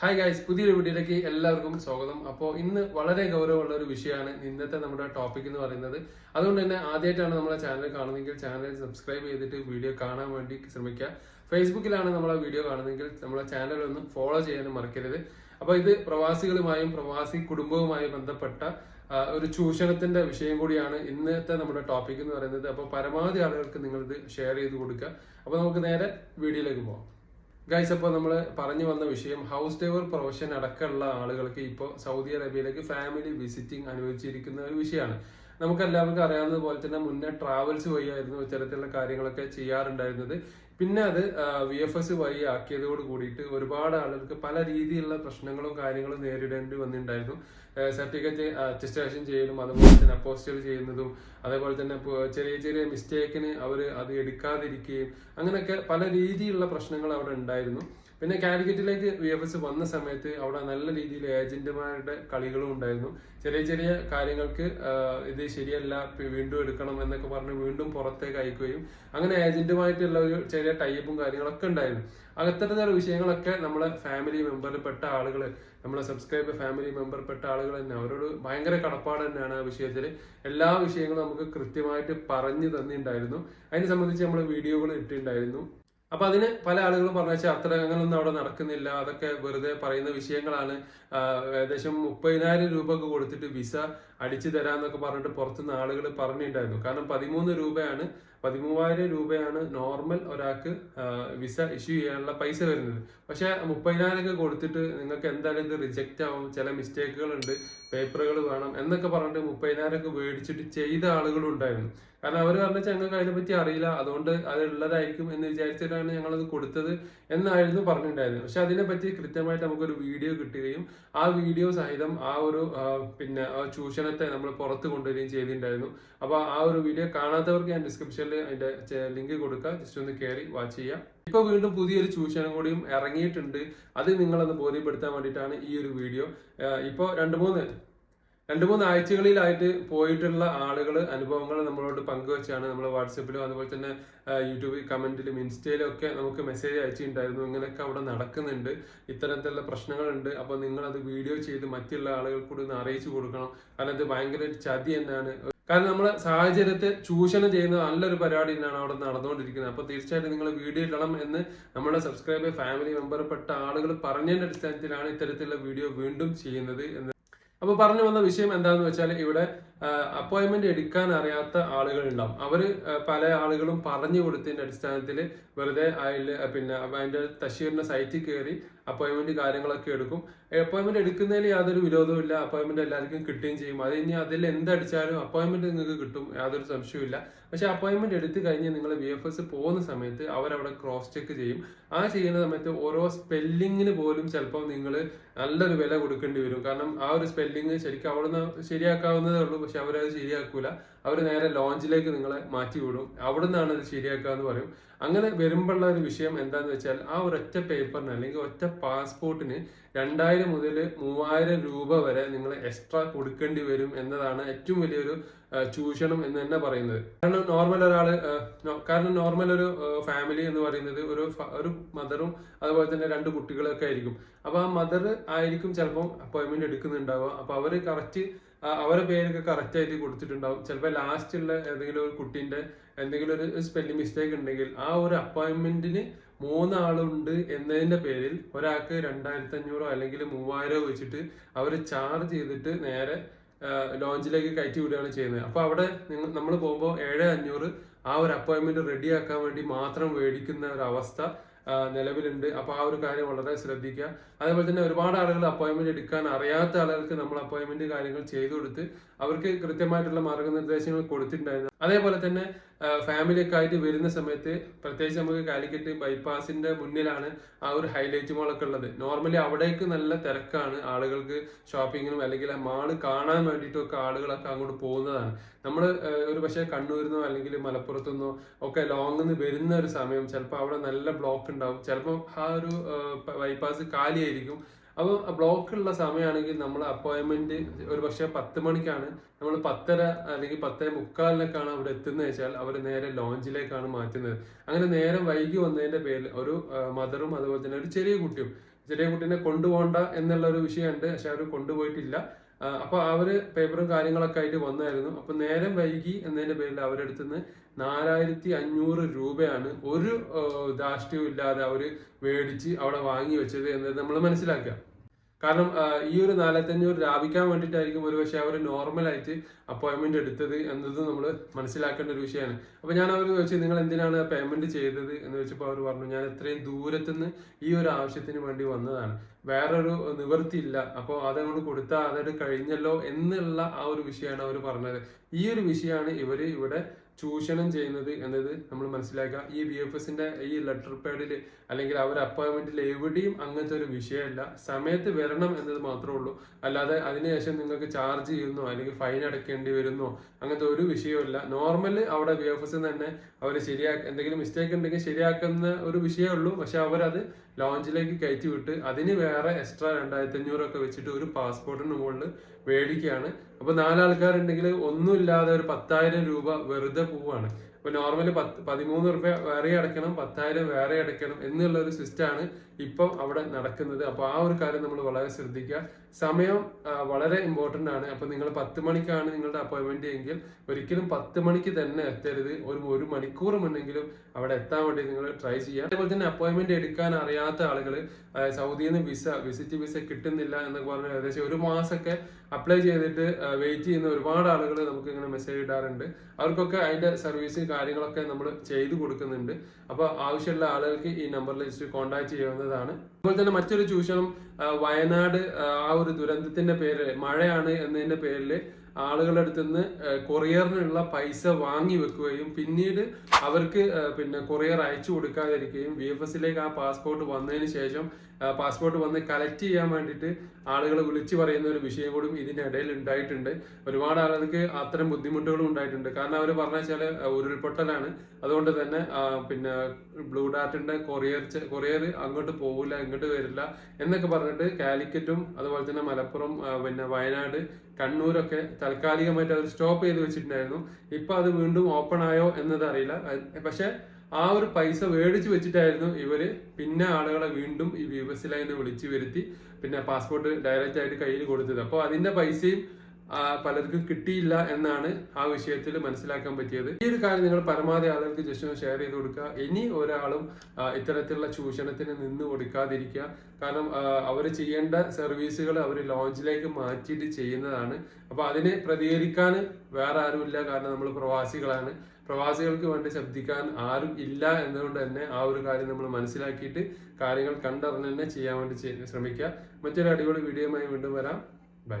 Hi guys പുതിയൊരു വീഡിയോയിലേക്ക് എല്ലാവർക്കും സ്വാഗതം. അപ്പോൾ ഇന്ന് വളരെ ഗൗരവമുള്ള ഒരു വിഷയമാണ് ഇന്നത്തെ നമ്മുടെ ടോപ്പിക് എന്ന് പറയുന്നത്. അതുകൊണ്ട് തന്നെ ആദ്യമായിട്ടാണ് നമ്മളെ ചാനൽ കാണുന്നതെങ്കിൽ ചാനൽ സബ്സ്ക്രൈബ് ചെയ്തിട്ട് വീഡിയോ കാണാൻ വേണ്ടി ശ്രമിക്കുക. ഫേസ്ബുക്കിലാണ് നമ്മളെ വീഡിയോ കാണുന്നതെങ്കിൽ നമ്മളെ ചാനലൊന്നും ഫോളോ ചെയ്യാനും മറക്കരുത്. അപ്പോൾ ഇത് പ്രവാസികളുമായും പ്രവാസി കുടുംബവുമായി ബന്ധപ്പെട്ട ഒരു ചൂഷണത്തിന്റെ വിഷയം കൂടിയാണ് ഇന്നത്തെ നമ്മുടെ ടോപ്പിക് എന്ന് പറയുന്നത്. അപ്പോൾ പരമാവധി ആളുകൾക്ക് നിങ്ങൾ ഇത് ഷെയർ ചെയ്ത് കൊടുക്കുക. അപ്പോൾ നമുക്ക് നേരെ വീഡിയോയിലേക്ക് പോകാം ഗൈസ് അപ്പോൾ നമ്മൾ പറഞ്ഞു വന്ന വിഷയം ഹൗസ് ഡ്രൈവർ പ്രൊഫഷൻ അടക്കമുള്ള ആളുകൾക്ക് ഇപ്പോൾ സൗദി അറേബ്യയിലേക്ക് ഫാമിലി വിസിറ്റിംഗ് അനുവദിച്ചിരിക്കുന്ന ഒരു വിഷയമാണ്. നമുക്ക് എല്ലാവർക്കും അറിയാവുന്നത് പോലെ തന്നെ മുന്നേ ട്രാവൽസ് വഴിയായിരുന്നു ഇത്തരത്തിലുള്ള കാര്യങ്ങളൊക്കെ ചെയ്യാറുണ്ടായിരുന്നത്. പിന്നെ അത് വി എഫ് എസ് വഴി ആക്കിയതോട് കൂടിയിട്ട് ഒരുപാട് ആളുകൾക്ക് പല രീതിയിലുള്ള പ്രശ്നങ്ങളും കാര്യങ്ങളും നേരിടേണ്ടി വന്നിട്ടുണ്ടായിരുന്നു സർട്ടിഫിക്കറ്റ് അറ്റസ്റ്റേഷൻ ചെയ്യലും അതുപോലെ തന്നെ അപ്പോസ്റ്റൽ ചെയ്യുന്നതും അതേപോലെ തന്നെ ചെറിയ ചെറിയ മിസ്റ്റേക്കിന് അവർ അത് എടുക്കാതിരിക്കുകയും അങ്ങനെയൊക്കെ പല രീതിയിലുള്ള പ്രശ്നങ്ങൾ അവിടെ ഉണ്ടായിരുന്നു. പിന്നെ കാലിക്കറ്റിലേക്ക് വി എഫ് എസ് വന്ന സമയത്ത് അവിടെ നല്ല രീതിയിൽ ഏജന്റുമാരുടെ കളികളും ഉണ്ടായിരുന്നു. ചെറിയ ചെറിയ കാര്യങ്ങൾക്ക് ഇത് ശരിയല്ല വീണ്ടും എടുക്കണം എന്നൊക്കെ പറഞ്ഞ് വീണ്ടും പുറത്തേക്ക് അയക്കുകയും അങ്ങനെ ഏജന്റുമായിട്ടുള്ള ഒരു ചെറിയ ടൈപ്പും കാര്യങ്ങളൊക്കെ ഉണ്ടായിരുന്നു. അത്തരത്തിലുള്ള വിഷയങ്ങളൊക്കെ നമ്മളെ ഫാമിലി മെമ്പറിൽപ്പെട്ട ആളുകൾ നമ്മളെ സബ്സ്ക്രൈബർ ഫാമിലി മെമ്പറിൽപ്പെട്ട ആളുകൾ തന്നെ അവരോട് ഭയങ്കര കടപ്പാട് തന്നെയാണ് ആ വിഷയത്തിൽ. എല്ലാ വിഷയങ്ങളും നമുക്ക് കൃത്യമായിട്ട് പറഞ്ഞു തന്നിട്ടുണ്ടായിരുന്നു. അതിനെ സംബന്ധിച്ച് നമ്മൾ വീഡിയോകൾ ഇട്ടിട്ടുണ്ടായിരുന്നു. അപ്പൊ അതിന് പല ആളുകളും പറഞ്ഞു അങ്ങനൊന്നും അവിടെ നടക്കുന്നില്ല. അതൊക്കെ വെറുതെ പറയുന്ന വിഷയങ്ങളാണ്. ഏകദേശം മുപ്പതിനായിരം രൂപ ഒക്കെ കൊടുത്തിട്ട് വിസ അടിച്ചു തരാന്നൊക്കെ പറഞ്ഞിട്ട് പുറത്തുനിന്ന് ആളുകൾ പറഞ്ഞിട്ടുണ്ടായിരുന്നു. കാരണം പതിമൂന്ന് രൂപയാണ് പതിമൂവായിരം രൂപയാണ് നോർമൽ ഒരാൾക്ക് വിസ ഇഷ്യൂ ചെയ്യാനുള്ള പൈസ വരുന്നത്. പക്ഷെ മുപ്പതിനായിരം ഒക്കെ കൊടുത്തിട്ട് നിങ്ങൾക്ക് എന്തായാലും ഇത് റിജക്റ്റ് ആവും ചില മിസ്റ്റേക്കുകൾ ഉണ്ട് പേപ്പറുകൾ വേണം എന്നൊക്കെ പറഞ്ഞിട്ട് മുപ്പതിനായിരം ഒക്കെ മേടിച്ചിട്ട് ചെയ്ത ആളുകളും ഉണ്ടായിരുന്നു. കാരണം അവർ പറഞ്ഞ ഞങ്ങൾക്ക് അതിനെപ്പറ്റി അറിയില്ല. അതുകൊണ്ട് അത് ഉള്ളതായിരിക്കും എന്ന് വിചാരിച്ചിട്ടാണ് ഞങ്ങളത് കൊടുത്തത് എന്നായിരുന്നു പറഞ്ഞിട്ടുണ്ടായിരുന്നത്. പക്ഷെ അതിനെപ്പറ്റി കൃത്യമായിട്ട് നമുക്കൊരു വീഡിയോ കിട്ടുകയും ആ വീഡിയോ സഹിതം ആ ഒരു പിന്നെ ചൂഷണത്തെ നമ്മൾ പുറത്ത് കൊണ്ടുവരികയും ചെയ്തിട്ടുണ്ടായിരുന്നു. അപ്പോൾ ആ ഒരു വീഡിയോ കാണാത്തവർക്ക് ഞാൻ ഡിസ്ക്രിപ്ഷനിൽ അതിന്റെ ലിങ്ക് കൊടുക്കുക ജസ്റ്റ് ഒന്ന് കയറി വാച്ച് ചെയ്യാം. ഇപ്പൊ വീണ്ടും പുതിയൊരു ചൂഷണം കൂടിയും ഇറങ്ങിയിട്ടുണ്ട്. അത് നിങ്ങളൊന്ന് ബോധ്യപ്പെടുത്താൻ വേണ്ടിയിട്ടാണ് ഈ ഒരു വീഡിയോ ഇപ്പോൾ രണ്ട് മൂന്ന് രണ്ട് മൂന്ന് ആഴ്ചകളിലായിട്ട് പോയിട്ടുള്ള ആളുകൾ അനുഭവങ്ങൾ നമ്മളോട് പങ്കുവെച്ചാണ് നമ്മൾ വാട്സപ്പിലും അതുപോലെ തന്നെ യൂട്യൂബിൽ കമന്റിലും ഇൻസ്റ്റയിലും ഒക്കെ നമുക്ക് മെസ്സേജ് അയച്ചിട്ടുണ്ടായിരുന്നു. ഇങ്ങനെയൊക്കെ അവിടെ നടക്കുന്നുണ്ട്. ഇത്തരത്തിലുള്ള പ്രശ്നങ്ങളുണ്ട്. അപ്പോൾ നിങ്ങളത് വീഡിയോ ചെയ്ത് മറ്റുള്ള ആളുകൾക്ക് കൂടി ഒന്ന് അറിയിച്ചു കൊടുക്കണം. കാരണം ഇത് ഭയങ്കര ചതി തന്നെയാണ്. കാരണം നമ്മൾ സാഹചര്യത്തെ ചൂഷണം ചെയ്യുന്ന നല്ലൊരു പരിപാടി തന്നെയാണ് അവിടെ നടന്നുകൊണ്ടിരിക്കുന്നത്. അപ്പോൾ തീർച്ചയായിട്ടും നിങ്ങൾ വീഡിയോ ഇടണം എന്ന് നമ്മുടെ സബ്സ്ക്രൈബർ ഫാമിലി മെമ്പർപ്പെട്ട ആളുകൾ പറഞ്ഞതിന്റെ അടിസ്ഥാനത്തിലാണ് ഇത്തരത്തിലുള്ള വീഡിയോ വീണ്ടും ചെയ്യുന്നത് എന്ന്. അപ്പൊ പറഞ്ഞു വന്ന വിഷയം എന്താന്ന് വെച്ചാൽ ഇവിടെ അപ്പോയിന്റ്മെന്റ് എടുക്കാൻ അറിയാത്ത ആളുകൾ ഉണ്ടാവും അവർ പല ആളുകളും പറഞ്ഞു കൊടുത്തതിന്റെ അടിസ്ഥാനത്തിൽ വെറുതെ അതിൽ പിന്നെ അതിന്റെ തശീറിന്റെ സൈറ്റിൽ കയറി അപ്പോയിന്റ്മെന്റ് കാര്യങ്ങളൊക്കെ എടുക്കും. അപ്പോയിന്റ്മെന്റ് എടുക്കുന്നതിൽ യാതൊരു വിരോധവും ഇല്ല. അപ്പോയിന്റ്മെന്റ് എല്ലാവർക്കും കിട്ടുകയും ചെയ്യും. അത് ഇനി അതിൽ എന്തടിച്ചാലും അപ്പോയിന്റ്മെന്റ് നിങ്ങൾക്ക് കിട്ടും. യാതൊരു സംശയവുമില്ല പക്ഷെ അപ്പോയിന്റ്മെന്റ് എടുത്തു കഴിഞ്ഞ് നിങ്ങൾ വി എഫ് എസ് പോകുന്ന സമയത്ത് അവരവിടെ ക്രോസ് ചെക്ക് ചെയ്യും. ആ ചെയ്യുന്ന സമയത്ത് ഓരോ സ്പെല്ലിങ്ങിന് പോലും ചിലപ്പോൾ നിങ്ങൾ നല്ലൊരു വില കൊടുക്കേണ്ടി വരും. കാരണം ആ ഒരു സ്പെല്ലിങ് ശരിക്കും അവിടുന്ന് ശരിയാക്കാവുന്നതേ ഉള്ളൂ. പക്ഷെ അവരത് ശരിയാക്കൂല. അവർ നേരെ ലോഞ്ചിലേക്ക് നിങ്ങളെ മാറ്റി വിടും. അവിടുന്നാണ് അത് ശരിയാക്കുക എന്ന് പറയും. അങ്ങനെ വരുമ്പോഴുള്ള ഒരു വിഷയം എന്താന്ന് വെച്ചാൽ ആ ഒരൊറ്റ പേപ്പറിന് അല്ലെങ്കിൽ ഒറ്റ പാസ്പോർട്ടിന് രണ്ടായിരം മുതൽ മൂവായിരം രൂപ വരെ നിങ്ങൾ എക്സ്ട്രാ കൊടുക്കേണ്ടി വരും എന്നതാണ് ഏറ്റവും വലിയൊരു ചൂഷണം എന്ന് തന്നെ പറയുന്നത്. കാരണം നോർമൽ ഒരാൾ കാരണം നോർമൽ ഒരു ഫാമിലി എന്ന് പറയുന്നത് ഒരു ഒരു മദറും അതുപോലെ തന്നെ രണ്ട് കുട്ടികളൊക്കെ ആയിരിക്കും. അപ്പൊ ആ മദർ ആയിരിക്കും ചിലപ്പം അപ്പോയിന്റ്മെന്റ് എടുക്കുന്നുണ്ടാവുക. അപ്പൊ അവർ കറക്റ്റ് അവരെ പേരൊക്കെ കറക്റ്റ് ആയിട്ട് കൊടുത്തിട്ടുണ്ടാവും. ചിലപ്പോൾ ലാസ്റ്റ് ഉള്ള ഏതെങ്കിലും ഒരു കുട്ടീന്റെ എന്തെങ്കിലും ഒരു സ്പെല്ലിംഗ് മിസ്റ്റേക്ക് ഉണ്ടെങ്കിൽ ആ ഒരു അപ്പോയിന്റ്മെന്റിന് മൂന്നാളുണ്ട് എന്നതിന്റെ പേരിൽ ഒരാൾക്ക് രണ്ടായിരത്തി അഞ്ഞൂറോ അല്ലെങ്കിൽ മൂവായിരോ വെച്ചിട്ട് അവർ ചാർജ് ചെയ്തിട്ട് നേരെ ലോഞ്ചിലേക്ക് കയറ്റി വിടുകയാണ് ചെയ്യുന്നത്. അപ്പൊ അവിടെ നിങ്ങൾ നമ്മൾ പോകുമ്പോൾ ഏഴ് അഞ്ഞൂറ് ആ ഒരു അപ്പോയിന്റ്മെന്റ് റെഡിയാക്കാൻ വേണ്ടി മാത്രം മേടിക്കുന്ന ഒരു അവസ്ഥ നിലവിലുണ്ട്. അപ്പൊ ആ ഒരു കാര്യം വളരെ ശ്രദ്ധിക്കുക. അതേപോലെ തന്നെ ഒരുപാട് ആളുകൾ അപ്പോയിന്റ്മെന്റ് എടുക്കാൻ അറിയാത്ത ആളുകൾക്ക് നമ്മൾ അപ്പോയിന്റ്മെന്റ് കാര്യങ്ങൾ ചെയ്തു കൊടുത്ത് അവർക്ക് കൃത്യമായിട്ടുള്ള മാർഗനിർദ്ദേശങ്ങൾ കൊടുത്തിട്ടുണ്ടായിരുന്നു. അതേപോലെ തന്നെ ഫാമിലി ഒക്കെ ആയിട്ട് വരുന്ന സമയത്ത് പ്രത്യേകിച്ച് നമുക്ക് കാലിക്കറ്റ് ബൈപ്പാസിന്റെ മുന്നിലാണ് ആ ഒരു ഹൈലൈറ്റ് മാളൊക്കെ ഉള്ളത്. നോർമലി അവിടേക്ക് നല്ല തിരക്കാണ്. ആളുകൾക്ക് ഷോപ്പിങ്ങിനും അല്ലെങ്കിൽ മാൾ കാണാൻ വേണ്ടിയിട്ടൊക്കെ ആളുകളൊക്കെ അങ്ങോട്ട് പോകുന്നതാണ്. നമ്മൾ ഒരു പക്ഷേ കണ്ണൂരിന്നോ അല്ലെങ്കിൽ മലപ്പുറത്തുനിന്നോ ഒക്കെ ലോങ്ങിൽ നിന്ന് വരുന്ന ഒരു സമയം ചിലപ്പോൾ അവിടെ നല്ല ബ്ലോക്ക് ഉണ്ടാവും. ചിലപ്പോൾ ആ ഒരു ബൈപ്പാസ് കാലിയായിരിക്കും. അപ്പോൾ ബ്ലോക്ക് ഉള്ള സമയമാണെങ്കിൽ നമ്മൾ അപ്പോയിന്റ്മെന്റ് ഒരു പക്ഷേ പത്ത് മണിക്കാണ്. നമ്മൾ പത്തര അല്ലെങ്കിൽ പത്തര മുക്കാലിനൊക്കെയാണ് അവിടെ എത്തുന്നത് വെച്ചാൽ അവർ നേരെ ലോഞ്ചിലേക്കാണ് മാറ്റുന്നത്. അങ്ങനെ നേരം വൈകി വന്നതിന്റെ പേരിൽ ഒരു മദറും അതുപോലെ തന്നെ ഒരു ചെറിയ കുട്ടിയും ചെറിയ കുട്ടീനെ കൊണ്ടുപോകണ്ട എന്നുള്ള ഒരു വിഷയമുണ്ട്. പക്ഷെ അവർ കൊണ്ടുപോയിട്ടില്ല. അപ്പോൾ അപ്പൊ അവർ പേപ്പറും കാര്യങ്ങളൊക്കെ ആയിട്ട് വന്നായിരുന്നു. അപ്പൊ നേരം വൈകി എന്നതിന്റെ പേരിൽ അവരെടുത്തു നിന്ന് നാലായിരത്തി അഞ്ഞൂറ് രൂപയാണ് ഒരു ധാഷ്ട്യവും ഇല്ലാതെ അവർ മേടിച്ച് അവിടെ വാങ്ങി വെച്ചത് എന്നത് നമ്മൾ മനസ്സിലാക്കുക. കാരണം ഈ ഒരു നാലായിരത്തഞ്ഞൂറ് ലാഭിക്കാൻ വേണ്ടിയിട്ടായിരിക്കും ഒരു അവർ നോർമലായിട്ട് അപ്പോയിൻമെന്റ് എടുത്തത് എന്നത് നമ്മൾ മനസ്സിലാക്കേണ്ട ഒരു വിഷയമാണ്. അപ്പൊ ഞാൻ അവർ ചോദിച്ചു നിങ്ങൾ എന്തിനാണ് പേയ്മെന്റ് ചെയ്തത്? എന്ന് വെച്ചപ്പോൾ അവർ പറഞ്ഞു ഞാൻ ഇത്രയും ദൂരത്തുനിന്ന് ഈ ഒരു ആവശ്യത്തിന് വേണ്ടി വന്നതാണ്. വേറൊരു നിവൃത്തിയില്ല. അപ്പോൾ അതങ്ങോട്ട് കൊടുത്താൽ അതൊരു കഴിഞ്ഞല്ലോ എന്നുള്ള ആ ഒരു വിഷയമാണ് അവർ പറഞ്ഞത്. ഈ ഒരു വിഷയമാണ് ഇവർ ഇവിടെ ചൂഷണം ചെയ്യുന്നത് എന്നത് നമ്മൾ മനസ്സിലാക്കുക. ഈ വി എഫ് എസിന്റെ ഈ ലെറ്റർ പാഡിൽ അല്ലെങ്കിൽ അവർ അപ്പോയിന്റ്മെന്റിൽ എവിടെയും അങ്ങനത്തെ ഒരു വിഷയമല്ല. സമയത്ത് വരണം എന്നത് മാത്രമേ ഉള്ളൂ. അല്ലാതെ അതിനുശേഷം നിങ്ങൾക്ക് ചാർജ് ചെയ്യുന്നോ അല്ലെങ്കിൽ ഫൈൻ അടക്കേണ്ടി വരുന്നോ അങ്ങനത്തെ ഒരു വിഷയമില്ല. നോർമൽ അവിടെ വി എഫ് എസ് തന്നെ അവർ ശരിയാക്ക എന്തെങ്കിലും മിസ്റ്റേക്ക് ഉണ്ടെങ്കിൽ ശരിയാക്കുന്ന ഒരു വിഷയമേ ഉള്ളൂ. പക്ഷെ അവരത് ലോഞ്ചിലേക്ക് കയറ്റി വിട്ട് അതിന് വേറെ എക്സ്ട്രാ രണ്ടായിരത്തി അഞ്ഞൂറൊക്കെ വെച്ചിട്ട് ഒരു പാസ്പോർട്ടിന് മുകളിൽ മേടിക്കുകയാണ് അപ്പൊ നാലാൾക്കാരുണ്ടെങ്കിൽ ഒന്നുമില്ലാതെ ഒരു പത്തായിരം രൂപ വെറുതെ പോവാണ് അപ്പൊ നോർമലി പത്ത് പതിമൂന്ന് റുപ്യ വേറെ അടയ്ക്കണം പത്തായിരം വേറെ അടയ്ക്കണം എന്നുള്ള ഒരു സിസ്റ്റമാണ് ഇപ്പോൾ അവിടെ നടക്കുന്നത്. അപ്പൊ ആ ഒരു കാര്യം നമ്മൾ വളരെ ശ്രദ്ധിക്കുക. സമയം വളരെ ഇമ്പോർട്ടന്റ് ആണ്. അപ്പൊ നിങ്ങൾ പത്ത് മണിക്കാണ് നിങ്ങളുടെ അപ്പോയിന്റ്മെന്റ് എങ്കിൽ ഒരിക്കലും പത്ത് മണിക്ക് തന്നെ എത്തരുത്. ഒരു ഒരു മണിക്കൂർ മുന്നെങ്കിലും അവിടെ എത്താൻ വേണ്ടി നിങ്ങൾ ട്രൈ ചെയ്യുക. അതേപോലെ തന്നെ അപ്പോയിന്റ്മെന്റ് എടുക്കാൻ അറിയാത്ത ആളുകൾ സൗദിയിൽ നിന്ന് വിസ വിസിറ്റ് വിസ കിട്ടുന്നില്ല എന്നൊക്കെ പറഞ്ഞാൽ ഏകദേശം ഒരു മാസമൊക്കെ അപ്ലൈ ചെയ്തിട്ട് വെയിറ്റ് ചെയ്യുന്ന ഒരുപാട് ആളുകൾ നമുക്ക് ഇങ്ങനെ മെസ്സേജ് ഇടാറുണ്ട്. അവർക്കൊക്കെ അതിന്റെ സർവീസ് കാര്യങ്ങളൊക്കെ നമ്മൾ ചെയ്തു കൊടുക്കുന്നുണ്ട്. അപ്പൊ ആവശ്യമുള്ള ആളുകൾക്ക് ഈ നമ്പറിൽ ജസ്റ്റ് കോൺടാക്ട് ചെയ്യാവുന്നതാണ്. അതുപോലെ തന്നെ മറ്റൊരു ചൂഷണം വയനാട് ആ, ഒരു ദുരന്തത്തിന്റെ പേര് മഴയാണ് എന്നതിന്റെ പേരിൽ ആളുകളുടെ അടുത്ത് നിന്ന് കൊറിയറിനുള്ള പൈസ വാങ്ങി വെക്കുകയും പിന്നീട് അവർക്ക് പിന്നെ കൊറിയർ അയച്ചു കൊടുക്കാതിരിക്കുകയും വി എഫ് എസിലേക്ക് ആ പാസ്പോർട്ട് വന്നതിന് ശേഷം പാസ്പോർട്ട് വന്ന് കളക്ട് ചെയ്യാൻ വേണ്ടിയിട്ട് ആളുകൾ വിളിച്ചു പറയുന്ന ഒരു വിഷയം കൂടി ഇതിന്റെ ഇടയിൽ ഉണ്ടായിട്ടുണ്ട്. ഒരുപാട് ആളുകൾക്ക് അത്തരം ബുദ്ധിമുട്ടുകളും ഉണ്ടായിട്ടുണ്ട്. കാരണം അവർ പറഞ്ഞ വെച്ചാൽ ഉരുൾപൊട്ടലാണ്. അതുകൊണ്ട് തന്നെ പിന്നെ ബ്ലൂ ഡാർട്ടിന്റെ കൊറിയർ കൊറിയർ അങ്ങോട്ട് പോകില്ല ഇങ്ങോട്ട് വരില്ല എന്നൊക്കെ പറഞ്ഞിട്ട് കാലിക്കറ്റും അതുപോലെ തന്നെ മലപ്പുറം പിന്നെ വയനാട് കണ്ണൂരൊക്കെ താൽക്കാലികമായിട്ട് അവർ സ്റ്റോപ്പ് ചെയ്ത് വെച്ചിട്ടുണ്ടായിരുന്നു. ഇപ്പൊ അത് വീണ്ടും ഓപ്പൺ ആയോ എന്നത് അറിയില്ല. പക്ഷെ ആ ഒരു പൈസ മേടിച്ചു വെച്ചിട്ടായിരുന്നു ഇവർ പിന്നെ ആളുകളെ വീണ്ടും ഈ വി എസ് ലൈനെ വിളിച്ചു വരുത്തി പിന്നെ പാസ്പോർട്ട് ഡയറക്റ്റ് ആയിട്ട് കയ്യിൽ കൊടുത്തത്. അപ്പോൾ അതിന്റെ പൈസയും പലർക്കും കിട്ടിയില്ല എന്നാണ് ആ വിഷയത്തിൽ മനസ്സിലാക്കാൻ പറ്റിയത്. ഈ ഒരു കാര്യം നിങ്ങൾ പരമാവധി ആളുകൾക്ക് ജസ്റ്റ് ഷെയർ ചെയ്ത് കൊടുക്കുക. ഇനി ഒരാളും ഇത്തരത്തിലുള്ള ചൂഷണത്തിന് നിന്ന് കൊടുക്കാതിരിക്കുക. കാരണം അവർ ചെയ്യേണ്ട സർവീസുകൾ അവർ ലോഞ്ചിലേക്ക് മാറ്റിയിട്ട് ചെയ്യുന്നതാണ്. അപ്പോൾ അതിനെ പ്രതികരിക്കാൻ വേറെ ആരുമില്ല. കാരണം നമ്മൾ പ്രവാസികളാണ്. പ്രവാസികൾക്ക് വേണ്ടി ശബ്ദിക്കാൻ ആരും ഇല്ല എന്നതുകൊണ്ട് തന്നെ ആ ഒരു കാര്യം നമ്മൾ മനസ്സിലാക്കിയിട്ട് കാര്യങ്ങൾ കണ്ടറിഞ്ഞ് തന്നെ ചെയ്യാൻ വേണ്ടി ശ്രമിക്കുക. മറ്റൊരു അടിപൊളി വീഡിയോയുമായി വീണ്ടും വരാം. ബൈ.